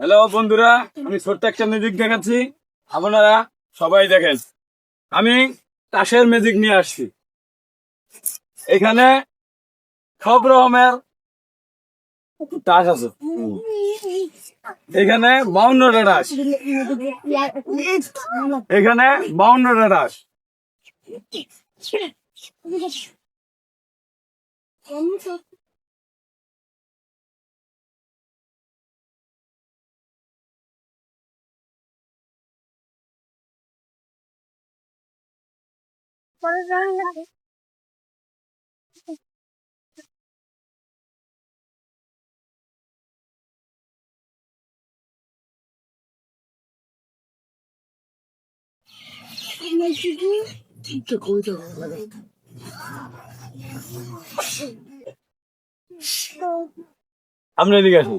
Hello বন্ধুরা, আমি ছোট্ট একটা ম্যাজিক দেখাচ্ছি। আপনারা সবাই দেখেন। আমি তাসের ম্যাজিক নিয়ে আসছি। এখানে সব রকমের তাস আছে। এখানে বাউন্নটা তাস। এখানে বাউন্নটা তাস। আপনি এদিকে আসুন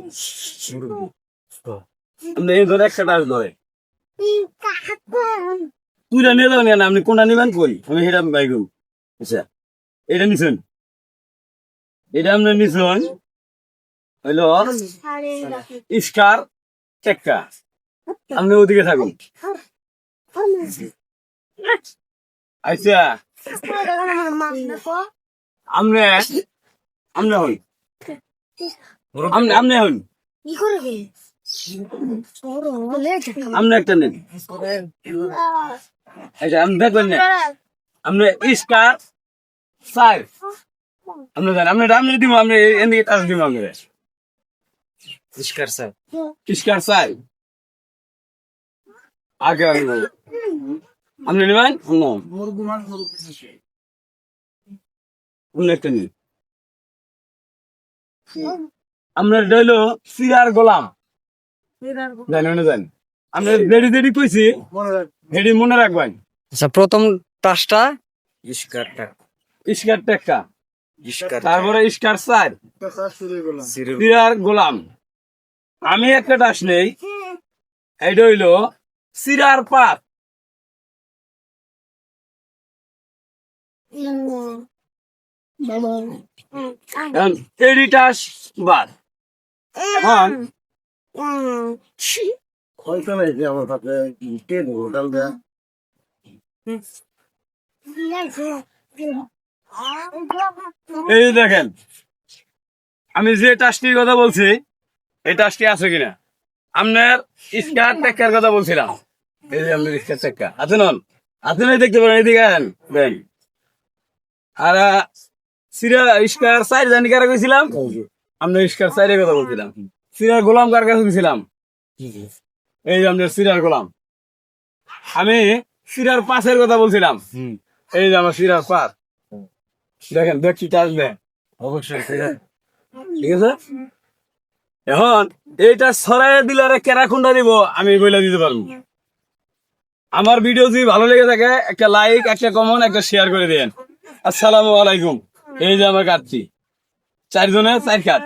আপনি এই ধরে একটা তাস ধরে তুইটা নিয়ে যাবেন কেন আপনি কোনটা নেবেন কই? আমি সেটা বাইক আচ্ছা এটা নিছেন? এটা আপনি নিছেন, হইল স্কার চেক্কা আপনি ওদিকে থাকুন। আচ্ছা আপনি আপনি হন। আপনি আপনি হন। আপনি একটা নেন। আচ্ছা আপনি দেখবেন না। আপনি স্কার সাইড আপনি জানেন আপনি আপনি দিব আপনি এদিকে টাচ দিব আপনি ইস্কার স্যার স্কার সাইড আগে আপনি নেবেন? আপনি একটা নিন। আপনার সিরার গোলাম। জানেন না জানেন? আপনি দেরি দেরি কইছি। হেডি মনে রাখবেন। আচ্ছা প্রথম টাসটা তারপরে সিরার গোলাম। আমি একটা ডাস নেই। এইটা হইল সিরার পাত এখন এডি টাস বাদ। এখন এই দেখেন আমি যে টাসটির কথা বলছি এই টাসটি আছে কিনা আপনার স্কার টেক্কার কথা বলছিলাম এই যে আপনার স্কার টেক্কা আছে নন আছে নাই দেখতে পারেন এদিকে দেন আর সিরা স্কার সাইড জানি কারা কইছিলাম আমরা স্কার সাইডের কথা বলছিলাম সিরার গোলাম কার কাছে গেছিলাম? এই যে আমাদের সিরার গোলাম। আমি সিরার পাশের কথা বলছিলাম। এই যে আমার সিরার পাস দেখেন দেখছি টাচ দেন। অবশ্যই ঠিক আছে? এখন এইটা সরাই দিলারে কেরা খুন্ডা দিব? আমি বলে দিতে পারব। আমার ভিডিও যদি ভালো লেগে থাকে একটা লাইক একটা কমন একটা শেয়ার করে দেন। আসসালামু আলাইকুম। এই যে আমার কাটছি চারজনে চার কাট